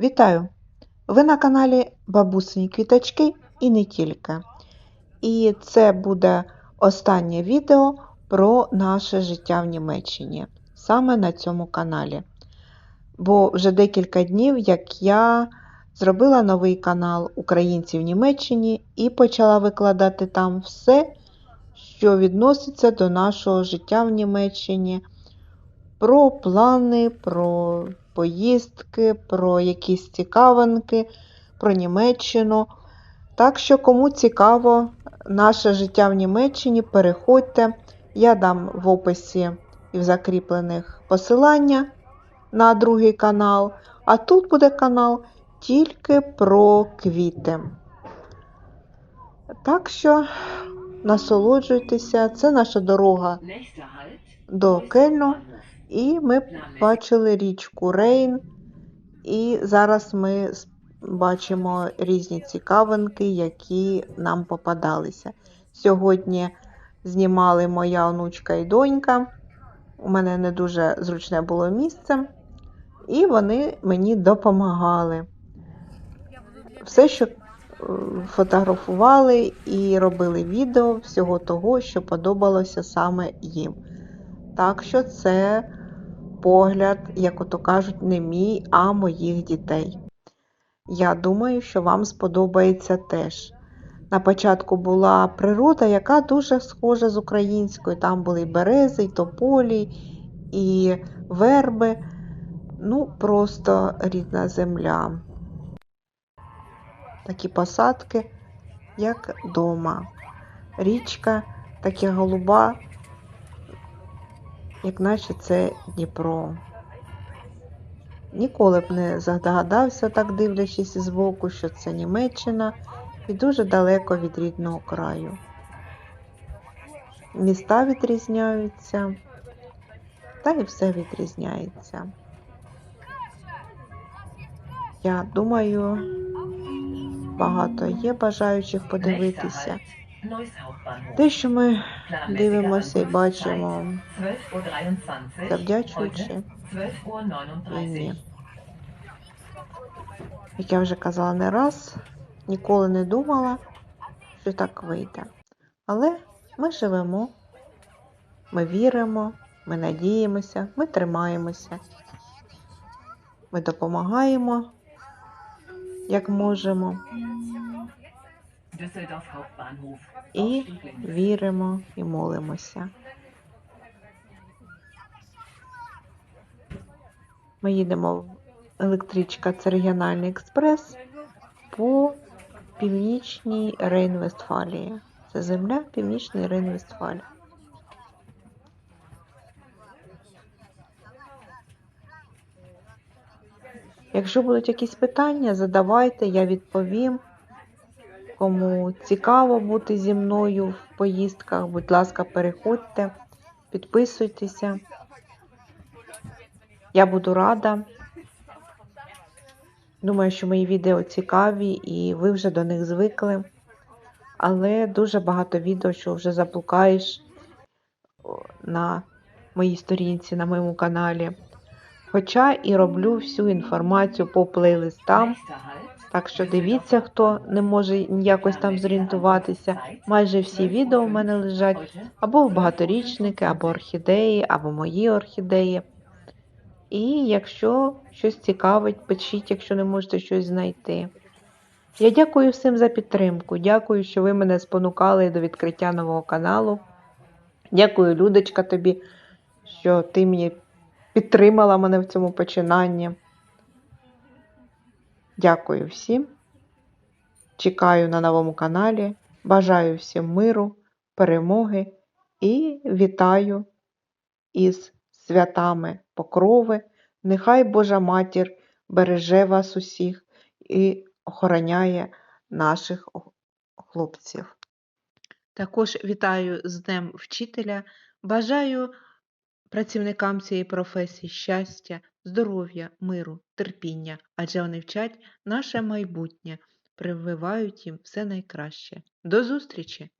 Вітаю! Ви на каналі Бабусині Квіточки і не тільки. І це буде останнє відео про наше життя в Німеччині, саме на цьому каналі. Бо вже декілька днів, як я зробила новий канал Українці в Німеччині і почала викладати там все, що відноситься до нашого життя в Німеччині, про плани, про поїздки, про якісь цікавинки, про Німеччину. Так що, кому цікаво наше життя в Німеччині, переходьте. Я дам в описі і в закріплених посилання на другий канал. А тут буде канал тільки про квіти. Так що насолоджуйтеся, це наша дорога до Кельну. І ми бачили річку Рейн. І зараз ми бачимо різні цікавинки, які нам попадалися. Сьогодні знімали моя онучка і донька. У мене не дуже зручне було місце, і вони мені допомагали. Все, що фотографували і робили відео всього того, що подобалося саме їм. Так що це погляд, як ото кажуть, не мій, а моїх дітей. Я думаю, що вам сподобається теж. На початку була природа, яка дуже схожа з українською. Там були берези, і тополі, і верби. Ну, просто рідна земля. Такі посадки, як дома. Річка, така голуба, як наче це Дніпро. Ніколи б не здогадався, так дивлячись збоку, що це Німеччина і дуже далеко від рідного краю. Міста відрізняються, та і все відрізняється. Я думаю, багато є бажаючих подивитися. Те, що ми дивимося і бачимо, завдячуючи війні. Як я вже казала не раз, ніколи не думала, що так вийде. Але ми живемо, ми віримо, ми надіємося, ми тримаємося, ми допомагаємо, як можемо, і віримо і молимося. Ми їдемо в електричка, це регіональний експрес по північній Рейн-Вестфалії. Це земля Північної Рейн-Вестфалії. Якщо будуть якісь питання, задавайте, я відповім. Кому цікаво бути зі мною в поїздках, будь ласка, переходьте, підписуйтеся. Я буду рада. Думаю, що мої відео цікаві і ви вже до них звикли. Але дуже багато відео, що вже заблукаєш на моїй сторінці, на моєму каналі. Хоча і роблю всю інформацію по плейлистам. Так що дивіться, хто не може якось там зорієнтуватися. Майже всі відео в мене лежать або в багаторічники, або орхідеї, або мої орхідеї. І якщо щось цікавить, пишіть, якщо не можете щось знайти. Я дякую всім за підтримку. Дякую, що ви мене спонукали до відкриття нового каналу. Дякую, Людочка, тобі, що ти мені підтримала мене в цьому починанні. Дякую всім. Чекаю на новому каналі. Бажаю всім миру, перемоги і вітаю із святами Покрови. Нехай Божа Матір береже вас усіх і охороняє наших хлопців. Також вітаю з Днем Вчителя. Бажаю працівникам цієї професії щастя, здоров'я, миру, терпіння, адже вони вчать наше майбутнє, прививають їм все найкраще. До зустрічі!